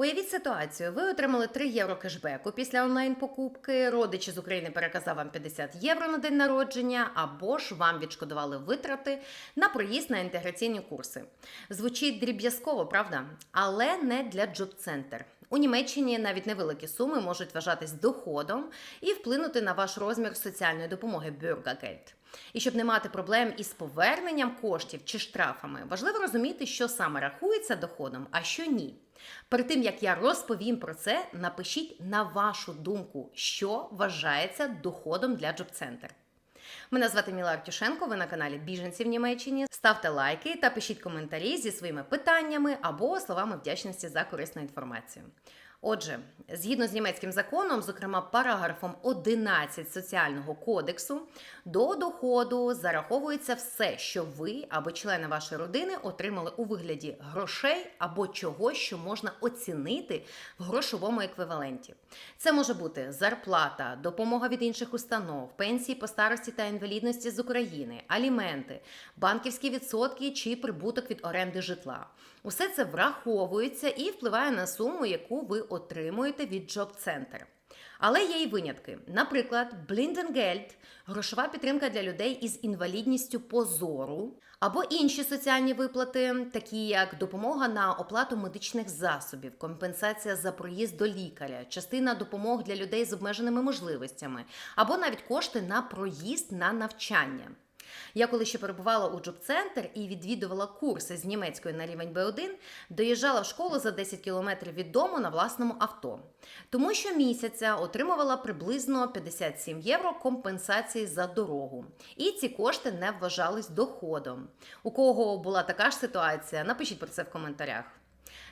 Уявіть ситуацію: ви отримали 3 євро кешбеку після онлайн-покупки, родичі з України переказав вам 50 євро на день народження, або ж вам відшкодували витрати на проїзд на інтеграційні курси. Звучить дріб'язково, правда? Але не для джоб-центр. У Німеччині навіть невеликі суми можуть вважатись доходом і вплинути на ваш розмір соціальної допомоги Bürgergeld. І щоб не мати проблем із поверненням коштів чи штрафами, важливо розуміти, що саме рахується доходом, а що ні. Перед тим як я розповім про це, напишіть на вашу думку, що вважається доходом для Джоб-центр. Мене звати Міла Артюшенко. Ви на каналі Біженці в Німеччині. Ставте лайки та пишіть коментарі зі своїми питаннями або словами вдячності за корисну інформацію. Отже, згідно з німецьким законом, зокрема параграфом 11 соціального кодексу, до доходу зараховується все, що ви або члени вашої родини отримали у вигляді грошей або чогось, що можна оцінити в грошовому еквіваленті. Це може бути зарплата, допомога від інших установ, пенсії по старості та інвалідності з України, аліменти, банківські відсотки чи прибуток від оренди житла. Усе це враховується і впливає на суму, яку ви отримуєте від Джоб-центр. Але є і винятки. Наприклад, Блінденгельд – грошова підтримка для людей із інвалідністю по зору, або інші соціальні виплати, такі як допомога на оплату медичних засобів, компенсація за проїзд до лікаря, частина допомог для людей з обмеженими можливостями, або навіть кошти на проїзд на навчання. Я коли ще перебувала у джоб-центр і відвідувала курси з німецької на рівень B1, доїжджала в школу за 10 кілометрів від дому на власному авто. Тому що місяця отримувала приблизно 57 євро компенсації за дорогу. І ці кошти не вважались доходом. У кого була така ж ситуація, напишіть про це в коментарях.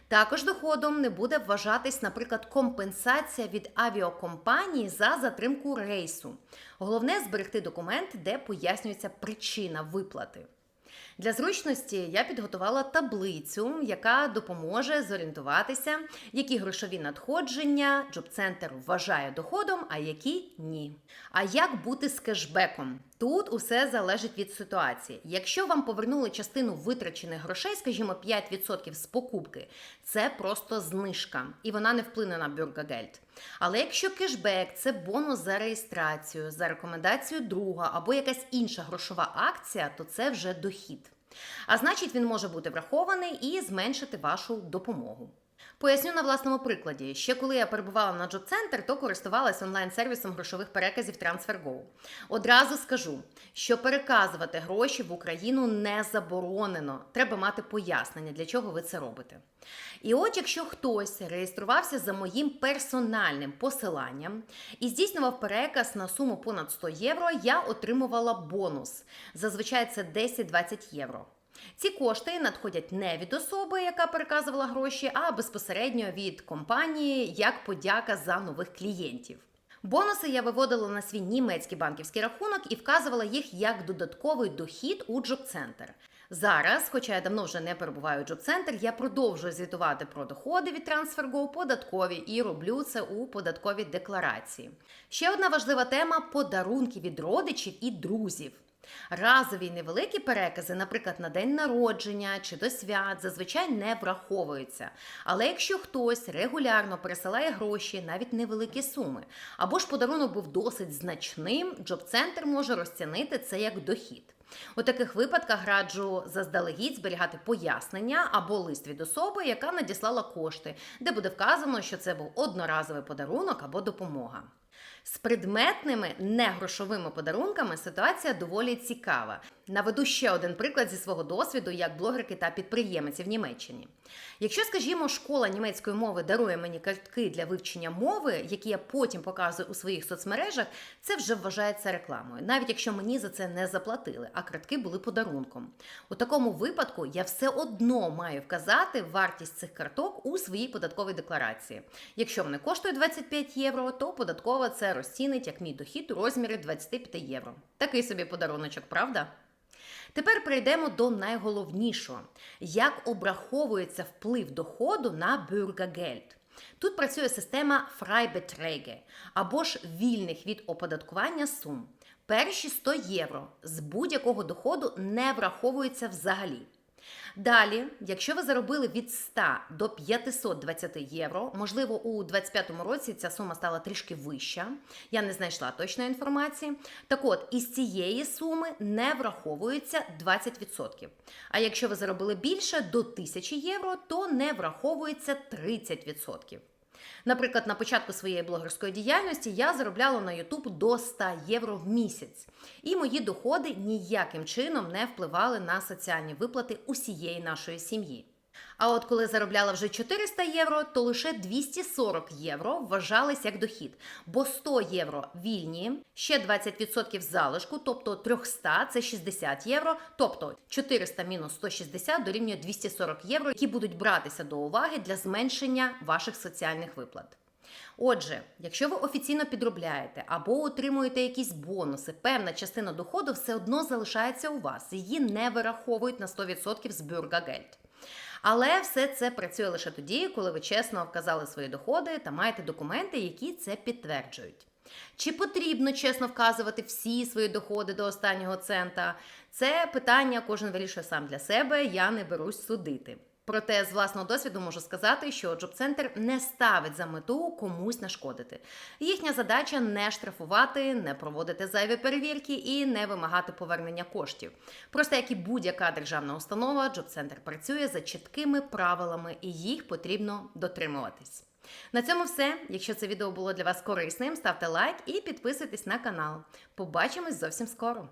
Також доходом не буде вважатись, наприклад, компенсація від авіакомпанії за затримку рейсу. Головне зберегти документ, де пояснюється причина виплати. Для зручності я підготувала таблицю, яка допоможе зорієнтуватися, які грошові надходження Джоб-центр вважає доходом, а які ні. А як бути з кешбеком? Тут усе залежить від ситуації. Якщо вам повернули частину витрачених грошей, скажімо, 5% з покупки, це просто знижка, і вона не вплине на бюргагельд. Але якщо кешбек це бонус за реєстрацію, за рекомендацію друга або якась інша грошова акція, то це вже дохід. А значить, він може бути врахований і зменшити вашу допомогу. Поясню на власному прикладі. Ще коли я перебувала на Джоб-центр, то користувалася онлайн-сервісом грошових переказів TransferGo. Одразу скажу, що переказувати гроші в Україну не заборонено. Треба мати пояснення, для чого ви це робите. І от якщо хтось реєструвався за моїм персональним посиланням і здійснював переказ на суму понад 100 євро, я отримувала бонус. Зазвичай це 10-20 євро. Ці кошти надходять не від особи, яка переказувала гроші, а безпосередньо від компанії як подяка за нових клієнтів. Бонуси я виводила на свій німецький банківський рахунок і вказувала їх як додатковий дохід у Джоб-центр. Зараз, хоча я давно вже не перебуваю у Джоб-центр, я продовжую звітувати про доходи від TransferGo податкові і роблю це у податковій декларації. Ще одна важлива тема подарунки від родичів і друзів. Разові невеликі перекази, наприклад, на день народження чи до свят, зазвичай не враховуються. Але якщо хтось регулярно пересилає гроші, навіть невеликі суми, або ж подарунок був досить значним, Джоб-центр може розцінити це як дохід. У таких випадках раджу заздалегідь зберігати пояснення або лист від особи, яка надіслала кошти, де буде вказано, що це був одноразовий подарунок або допомога. З предметними негрошовими подарунками ситуація доволі цікава. Наведу ще один приклад зі свого досвіду як блогерки та підприємиці в Німеччині. Якщо, скажімо, школа німецької мови дарує мені картки для вивчення мови, які я потім показую у своїх соцмережах, це вже вважається рекламою, навіть якщо мені за це не заплатили, а картки були подарунком. У такому випадку я все одно маю вказати вартість цих карток у своїй податковій декларації. Якщо вони коштують 25 євро, то податкова це розцінить як мій дохід у розмірі 25 євро. Такий собі подаруночок, правда? Тепер перейдемо до найголовнішого: як обраховується вплив доходу на бюргагельд. Тут працює система Freibeträge або ж вільних від оподаткування сум. Перші 100 євро з будь-якого доходу не враховуються взагалі. Далі, якщо ви заробили від 100 до 520 євро, можливо, у 2025 році ця сума стала трішки вища. Я не знайшла точної інформації. Так от, із цієї суми не враховується 20%. А якщо ви заробили більше до 1000 євро, то не враховується 30%. Наприклад, на початку своєї блогерської діяльності я заробляла на YouTube до 100 євро в місяць, і мої доходи ніяким чином не впливали на соціальні виплати усієї нашої сім'ї. А от коли заробляла вже 400 євро, то лише 240 євро вважались як дохід, бо 100 євро вільні, ще 20% залишку, тобто 300 – це 60 євро, тобто 400 мінус 160 дорівнює 240 євро, які будуть братися до уваги для зменшення ваших соціальних виплат. Отже, якщо ви офіційно підробляєте або отримуєте якісь бонуси, певна частина доходу все одно залишається у вас. Її не вираховують на 100% з бюргагельд. Але все це працює лише тоді, коли ви чесно вказали свої доходи та маєте документи, які це підтверджують. Чи потрібно чесно вказувати всі свої доходи до останнього цента? Це питання кожен вирішує сам для себе. Я не берусь судити. Проте з власного досвіду можу сказати, що Джоб-центр не ставить за мету комусь нашкодити. Їхня задача не штрафувати, не проводити зайві перевірки і не вимагати повернення коштів. Просто як і будь-яка державна установа, Джоб-центр працює за чіткими правилами, і їх потрібно дотримуватись. На цьому все. Якщо це відео було для вас корисним, ставте лайк і підписуйтесь на канал. Побачимось зовсім скоро.